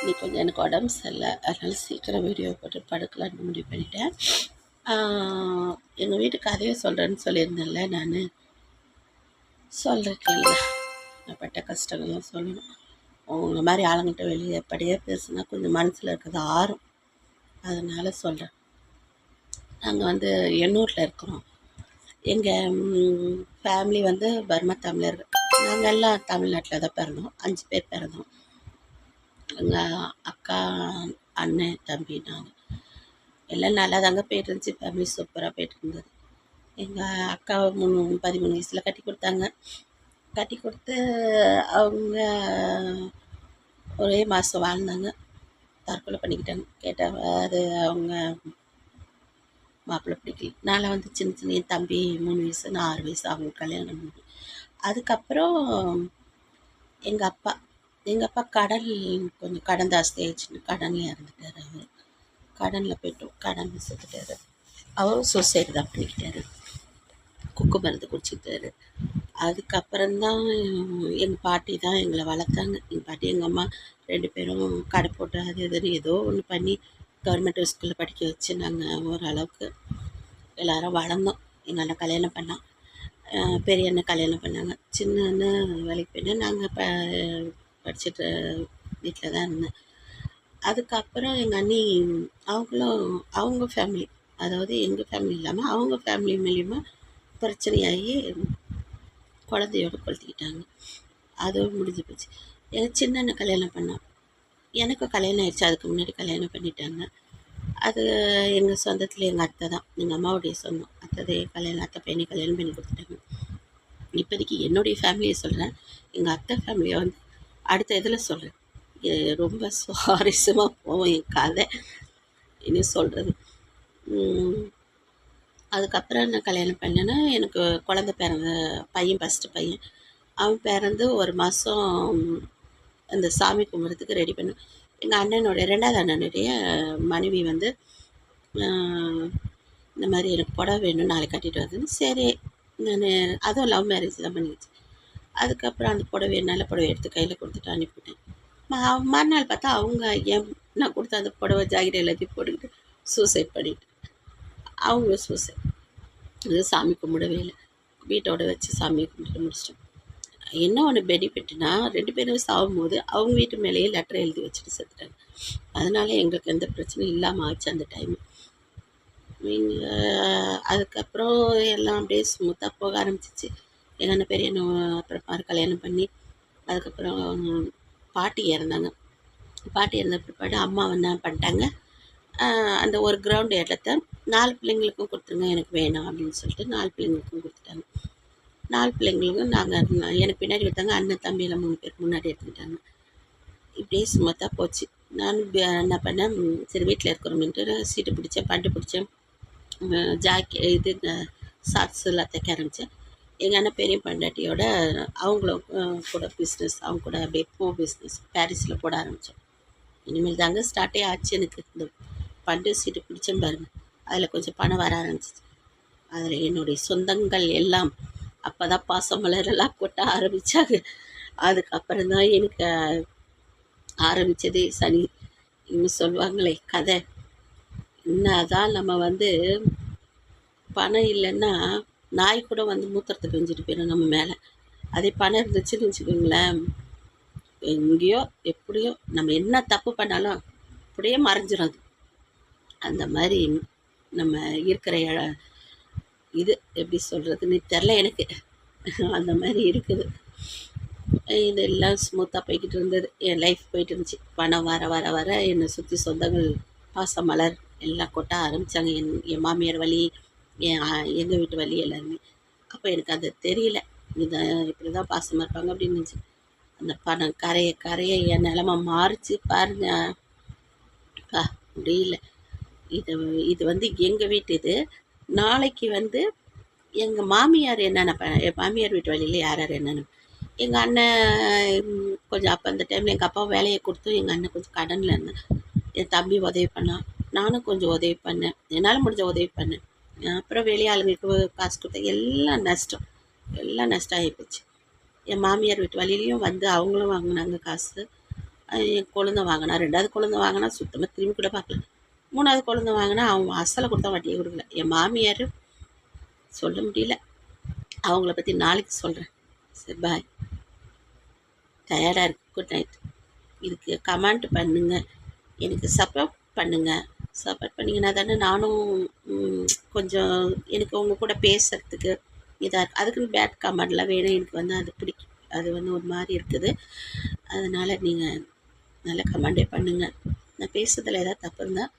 இன்னைக்கு கொஞ்சம் எனக்கு உடம்பு சரியில்லை. அதனால் சீக்கிரம் வீடியோ போட்டு படுக்கலான்னு முடிவு பண்ணிட்டேன். எங்கள் வீட்டு கதையை சொல்கிறேன்னு சொல்லியிருந்தேன்ல நான். சொல்கிறேன் கேளுங்க நான் பட்ட கஷ்டங்கள்லாம் சொல்லணும். உங்களை மாதிரி ஆளுங்கிட்ட வெளியே எப்படியே பேசுனா கொஞ்சம் மனசில் இருக்கிறது ஆறும். அதனால் சொல்கிறேன் நாங்கள் வந்து எண்ணூரில் இருக்கிறோம். எங்கள் ஃபேமிலி வந்து பர்மா தமிழர். நாங்கள் எல்லாம் தமிழ்நாட்டில் தான் பிறந்தோம். அஞ்சு பேர் பிறந்தோம். எங்கள் அக்கா அண்ணன் தம்பி நாங்கள் எல்லாம் நல்லா தாங்க போயிட்டு இருந்துச்சு ஃபேமிலி சூப்பராக போயிட்டு இருந்தது எங்கள் அக்கா மூணு பதிமூணு வயசில் கட்டி கொடுத்தாங்க. கட்டி கொடுத்து அவங்க ஒரே மாதம் வாழ்ந்தாங்க. தற்கொலை பண்ணிக்கிட்டாங்க. கேட்டால் அது அவங்க மாப்பிள்ளை பிடிக்கல. நான் வந்து சின்ன சின்ன என் தம்பி மூணு வயசு நான் ஆறு வயசு அவங்க கல்யாணம் பண்ணி. அதுக்கப்புறம் எங்கள் அப்பா எங்கள் அப்பா கடல் கொஞ்சம் கடன் ஜாஸ்தி ஆயிடுச்சுன்னு கடனில் இறந்துட்டார் அவர். கடனில் போய்ட்டோம் கடன் செத்துட்டார் அவரும் சூசைடு தான் பண்ணிக்கிட்டாரு. குக்கு மருந்து குடிச்சிக்கிட்டாரு. அதுக்கப்புறம்தான் எங்கள் பாட்டி தான் எங்களை வளர்த்தாங்க. எங்கள் பாட்டி எங்கள் அம்மா ரெண்டு பேரும் கடை போட்டு அது இதுன்னு ஏதோ ஒன்று பண்ணி கவர்மெண்ட் ஸ்கூலில் படிக்க வச்சு நாங்கள் ஓரளவுக்கு. எல்லாரும் வளர்ந்தோம். எங்கள் அண்ணன் கல்யாணம் பண்ணான். பெரிய அண்ணன் கல்யாணம் பண்ணாங்க. சின்ன அண்ணன் வேலைக்கு போயிட்டு நாங்கள் இப்போ படிச்சுட்டு வீட்டில் தான் இருந்தேன். அதுக்கப்புறம் எங்கள் அண்ணி அவங்களும் அவங்க ஃபேமிலி அதாவது எங்கள் ஃபேமிலி இல்லாமல் அவங்க ஃபேமிலி மூலிமா பிரச்சனையாகி குழந்தையோட கொளுத்திக்கிட்டாங்க அதுவும் முடிஞ்சு போச்சு. எங்கள் சின்ன அண்ணன் கல்யாணம் பண்ணோம் எனக்கும் கல்யாணம் ஆயிடுச்சு. அதுக்கு முன்னாடி கல்யாணம் பண்ணிட்டாங்க. அது எங்கள் சொந்தத்தில் எங்கள் அத்தை தான். எங்கள் அம்மாவுடைய சொந்தம். அத்தை கல்யாணம் அத்தை பையனை கல்யாணம் பண்ணி கொடுத்துட்டாங்க. இப்போதைக்கு என்னுடைய ஃபேமிலியை சொல்கிறேன் எங்கள் அத்தை ஃபேமிலியை வந்து அடுத்த இதில் சொல்கிறேன். ரொம்ப சுவாரஸ்யமாக போகும் என் கதை. என்ன சொல்கிறது. அதுக்கப்புறம் நான் கல்யாணம் பண்ணேன்னா எனக்கு குழந்த பிறந்த பையன் ஃபஸ்ட்டு பையன். அவன் பிறந்து ஒரு மாதம் அந்த சாமி கும்பிட்றதுக்கு ரெடி பண்ணேன் எங்கள் அண்ணனுடைய ரெண்டாவது அண்ணனுடைய மனைவி வந்து இந்த மாதிரி எனக்கு புடவை வேணும் நாளைக்கு கட்டிட்டு வருதுன்னு சரி. நான் அதுவும் லவ் மேரேஜ் தான் பண்ணிச்சு அதுக்கப்புறம் அந்த புடவை நல்ல புடவை எடுத்து கையில் கொடுத்துட்டு அனுப்பிவிட்டேன். மறுநாள் பார்த்தா அவங்க என் நான் கொடுத்த அந்த புடவை ஜாக்கெட் எல்லாத்தையும் போட்டுக்கிட்டு சூசைட் பண்ணிட்டு. அவங்க சூசைட் இது சாமி கும்பிடவே இல்லை. வீட்டோட வச்சு சாமியை கும்பிட்டு முடிச்சிட்டோம். என்ன ஒன்று பெனிஃபிட்னா ரெண்டு பேரும் சாகும்போது அவங்க வீட்டு மேலேயே லெட்டர் எழுதி வச்சுட்டு செத்துட்டாங்க. அதனால எங்களுக்கு எந்த பிரச்சனையும் இல்லாமல் ஆச்சு அந்த டைம் நீங்கள் அதுக்கப்புறம் எல்லாம் அப்படியே ஸ்மூத்தாக போக ஆரம்பிச்சிச்சு. எங்கள் அண்ணன் பெரிய அப்புறம் பாரு கல்யாணம் பண்ணி அதுக்கப்புறம் பாட்டி இறந்தாங்க. பாட்டி இறந்த பிற்பாடு அம்மா என்ன பண்ணிட்டாங்க அந்த ஒரு கிரவுண்டு இடத்த நாலு பிள்ளைங்களுக்கும் கொடுத்துருங்க எனக்கு வேணாம் அப்படின்னு சொல்லிட்டு நாலு பிள்ளைங்களுக்கும் கொடுத்துட்டாங்க. நாலு பிள்ளைங்களுக்கும் நாங்கள் எனக்கு பின்னாடி வைத்தாங்க அண்ணன் தம்பி மூணு பேருக்கு முன்னாடி எடுத்துக்கிட்டாங்க. இப்படியே சுமத்தாக போச்சு. நான் என்ன பண்ணேன் சரி வீட்டில் இருக்கிறோம்ன்ட்டு சீட்டு பிடிச்சேன் பண்டு பிடிச்சேன் ஜாக்கி இது சாக்ஸ் எல்லாம் தைக்க ஆரம்பித்தேன் எங்கள் அண்ணன் பெரிய பண்டாட்டியோட அவங்களும் கூட பிஸ்னஸ் அவங்க கூட அப்படியே பூ பிஸ்னஸ் பாரிஸில் போட ஆரம்பித்தோம் இனிமேல் தாங்க ஸ்டார்ட்டே ஆச்சு எனக்கு. இந்த பண்டு சீட்டு பிடிச்சேன் பாருங்க. அதில் கொஞ்சம் பணம் வர ஆரம்பிச்சிச்சு. அதில் என்னுடைய சொந்தங்கள் எல்லாம் அப்போ தான் பாசமலரெல்லாம் கொட்ட ஆரம்பித்தாங்க அதுக்கப்புறம் தான் எனக்கு ஆரம்பித்ததே சனி. இன்னும் சொல்லுவாங்களே கதை. என்ன தான் நம்ம வந்து பணம் இல்லைன்னா நாய் கூட வந்து மூத்திரத்தை பெஞ்சிட்டு போயிடும் நம்ம மேலே. அதே பணம் இருந்துச்சுன்னு வச்சுக்கோங்களேன். எங்கேயோ எப்படியோ நம்ம என்ன தப்பு பண்ணாலும் அப்படியே மறைஞ்சிடும் அது. அந்த மாதிரி நம்ம இருக்கிற இது எப்படி சொல்கிறதுன்னு தெரில எனக்கு. அந்த மாதிரி இருக்குது. இதெல்லாம் ஸ்மூத்தாக போய்கிட்டு இருந்தது. என் லைஃப் போயிட்டு இருந்துச்சு. பணம் வர வர வர என்னை சுற்றி சொந்தங்கள் பாசமலர் எல்லாம் கொட்ட ஆரம்பித்தாங்க என் என் மாமியார் வழி எங்கள் வீட்டு வழி எல்லாருமே அப்போ எனக்கு அது தெரியல. இதை இப்படி தான் பாசமாக இருப்பாங்க அப்படின்னு இருந்துச்சு அந்த பணம் கரைய கரைய என் நிலமை மாறிச்சு பாருங்க. அப்பா முடியல. இது இது வந்து எங்கள் வீட்டு இது. நாளைக்கு வந்து எங்கள் மாமியார் என்னென்ன என் மாமியார் வீட்டு வழியில் யார் யார் என்னென்ன. எங்கள் அண்ணன் கொஞ்சம் அப்போ அந்த டைமில் எங்கள் அப்பா வேலையை கொடுத்து எங்கள் அண்ணன் கொஞ்சம் கடனில் இருந்தேன். என் தம்பி உதவி பண்ணான். நானும் கொஞ்சம் உதவி பண்ணேன். என்னால் முடிஞ்ச உதவி பண்ணேன். அப்புறம் வெளியாளுங்களுக்கு காசு கொடுத்த எல்லாம் நஷ்டம். எல்லாம் நஷ்டம் ஆகிப்போச்சு என் மாமியார் வீட்டு வழியிலையும் வந்து அவங்களும் வாங்கினாங்க காசு. என் குழந்தை வாங்கினா ரெண்டாவது குழந்தை வாங்கினா சுத்தமாக திரும்பி கூட பார்க்கல. மூணாவது குழந்தை வாங்கினா அவன் அசலை கொடுத்தா வட்டியை கொடுக்கல. என் மாமியார் சொல்ல முடியல. அவங்கள பற்றி நாளைக்கு சொல்கிறேன் சரி பாய் டயர்டாக இருக்கு. குட் நைட் இதுக்கு கமெண்ட் பண்ணுங்கள் எனக்கு சப்போர்ட் பண்ணுங்கள் சப்போர்ட் பண்ணிங்கன்னா தானே நானும் கொஞ்சம் எனக்கு உங்கள் கூட பேசுகிறதுக்கு இதாக இருக்குது அதுக்குன்னு பேட் கமெண்ட்லாம் வேணும் எனக்கு வந்து அது பிடிக்கும் அது வந்து ஒரு மாதிரி இருக்குது. அதனால் நீங்கள் நல்ல கமெண்டே பண்ணுங்கள் நான் பேசுறதில் ஏதாவது தப்பு இருந்தால்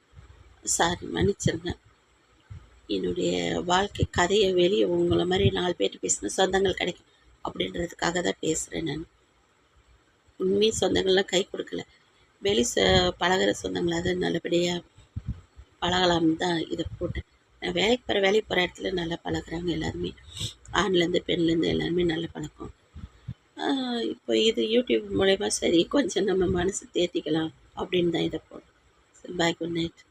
சாரி மன்னிச்சிருங்க. என்னுடைய வாழ்க்கை கதையை வெளியே உங்களை மாதிரி நாலு பேர்கிட்ட பேசினா சொந்தங்கள் கிடைக்கும். அப்படின்றதுக்காக தான் பேசுகிறேன் நான். உண்மையும் சொந்தங்கள்லாம் கை கொடுக்கல. வெளி ச பழகுற சொந்தங்களாவது நல்லபடியாக பழகலாம் தான் இதை போட்டேன். நான் வேலைக்கு போகிற வேலைக்கு போகிற இடத்துல நல்லா பழகுறாங்க எல்லாருமே. ஆண்லேருந்து பெண்லேருந்து எல்லாருமே நல்லா பழக்கம். இப்போ இது யூடியூப் மூலயமா சரி கொஞ்சம் நம்ம மனசு தேத்திக்கலாம் அப்படின்னு தான் இதை போடுறேன் சரி பாய் குட் நைட்